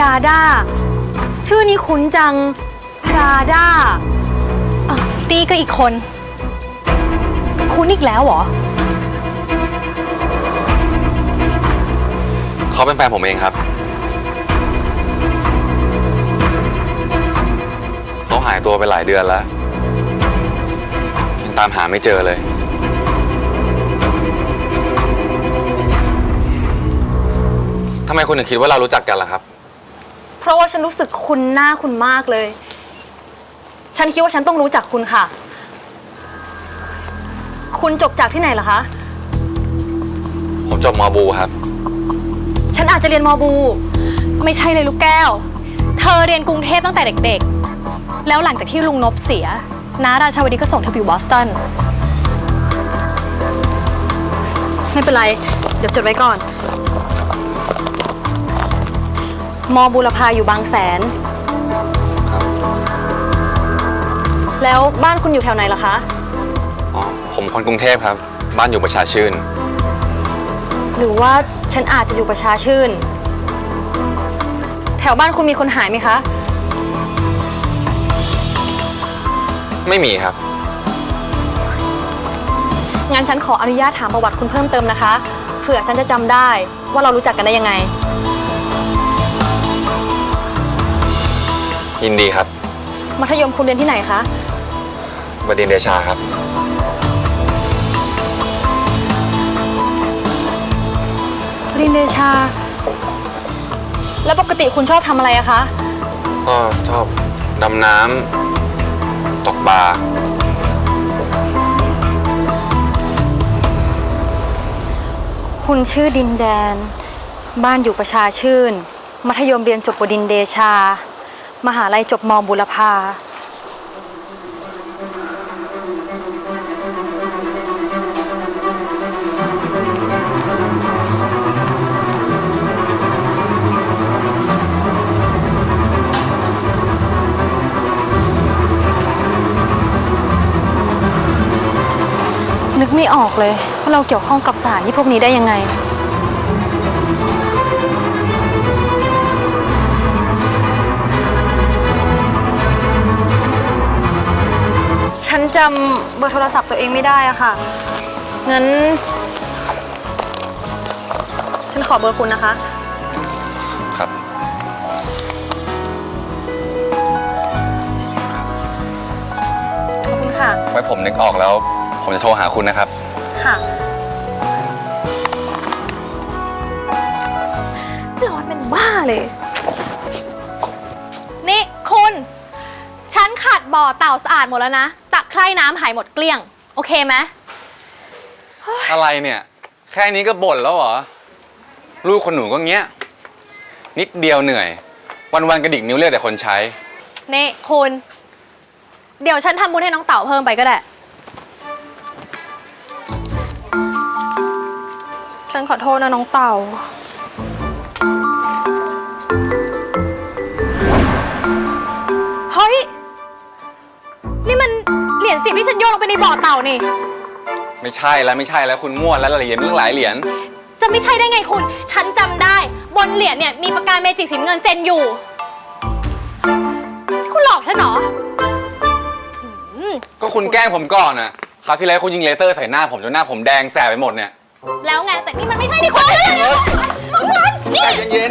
ดาด้า ชื่อนี้คุ้นจัง ดาด้าอะตีก็อีกคน คุณอีกแล้วเหรอ เขาเป็นแฟนผมเองครับ เขาหายตัวไปหลายเดือนแล้ว ยังตามหาไม่เจอเลย ทำไมคุณถึงคิดว่าเรารู้จักกันล่ะครับ เพราะว่าฉันรู้สึกคุณหน้าคุณมากเลย ฉันคิดว่าฉันต้องรู้จักคุณค่ะ คุณจบจากที่ไหนเหรอคะ ผมจบมอบูครับ ฉันอาจจะเรียนมอบู ไม่ใช่เลยลูกแก้ว เธอเรียนกรุงเทพตั้งแต่เด็กๆ แล้วหลังจากที่ลุงนบเสียน้าราชาวดีก็ส่งเธอไปอยู่บอสตัน ไม่เป็นไร เดี๋ยวจดไว้ก่อน มอบูรพาอยู่บางแสน ครับแล้วบ้านคุณอยู่แถวไหนล่ะคะ อ๋อผมคนกรุงเทพครับ บ้านอยู่ประชาชื่น หรือว่าฉันอาจจะอยู่ประชาชื่น แถวบ้านคุณมีคนหายไหมคะ ไม่มีครับ งั้นฉันขออนุญาตถามประวัติคุณเพิ่มเติมนะคะ เผื่อฉันจะจำได้ว่าเรารู้จักกันได้ยังไง ยินดีครับ มัธยมคุณเรียนที่ไหนคะ บดินทร์เดชาครับรินเดชา แล้วปกติคุณชอบทำอะไรอะคะ ก็ชอบดำน้ำตกปลาคุณชื่อดินแดน บ้านอยู่ประชาชื่น มัธยมเรียนจบบดินทร์เดชา มหาลัยจบมบุรพา นึกไม่ออกเลยว่าเราเกี่ยวข้องกับสถานที่พวกนี้ได้ยังไง จำเบอร์โทรศัพท์ตัวเองไม่ได้อะค่ะ งั้น ฉันขอเบอร์คุณนะคะ ครับ ขอบคุณค่ะ ไว้ผมนึกออกแล้ว ผมจะโทรหาคุณนะครับ ค่ะร้อนเป็นบ้าเลย นี่คุณ ฉันขัดบ่อเต่าสะอาดหมดแล้วนะตะไคร่น้ำหายหมดเกลี้ยง โอเคไหมอะไรเนี่ย แค่นี้ก็บ่นแล้วเหรอ ลูกคนหนูก็เงี้ย นิดเดียวเหนื่อย วันๆกระดิกนิ้วเรียกแต่คนใช้ นี่คุณ เดี๋ยวฉันทำบุญให้น้องเต่าเพิ่มไปก็ได้ ฉันขอโทษนะน้องเต่า ที่ฉันโยนลงไปในบ่อเต่านี่ ไม่ใช่แล้วไม่ใช่แล้วคุณมั่วแล้วเหรียญเรื่องหลายเหรียญจะไม่ใช่ได้ไงคุณ ฉันจำได้ บนเหรียญเนี่ยมีประกายเมจิกสีน้ำเงินเซ็นอยู่ คุณหลอกฉันเหรอก็คุณแกล้งผมก่อนน่ะคราวที่แล้วคุณยิงเลเซอร์ใส่หน้าผมจนหน้าผมแดงแสบไปหมดเนี่ยแล้วไงแต่นี่มันไม่ใช่ที่คุณนี่ใจเย็น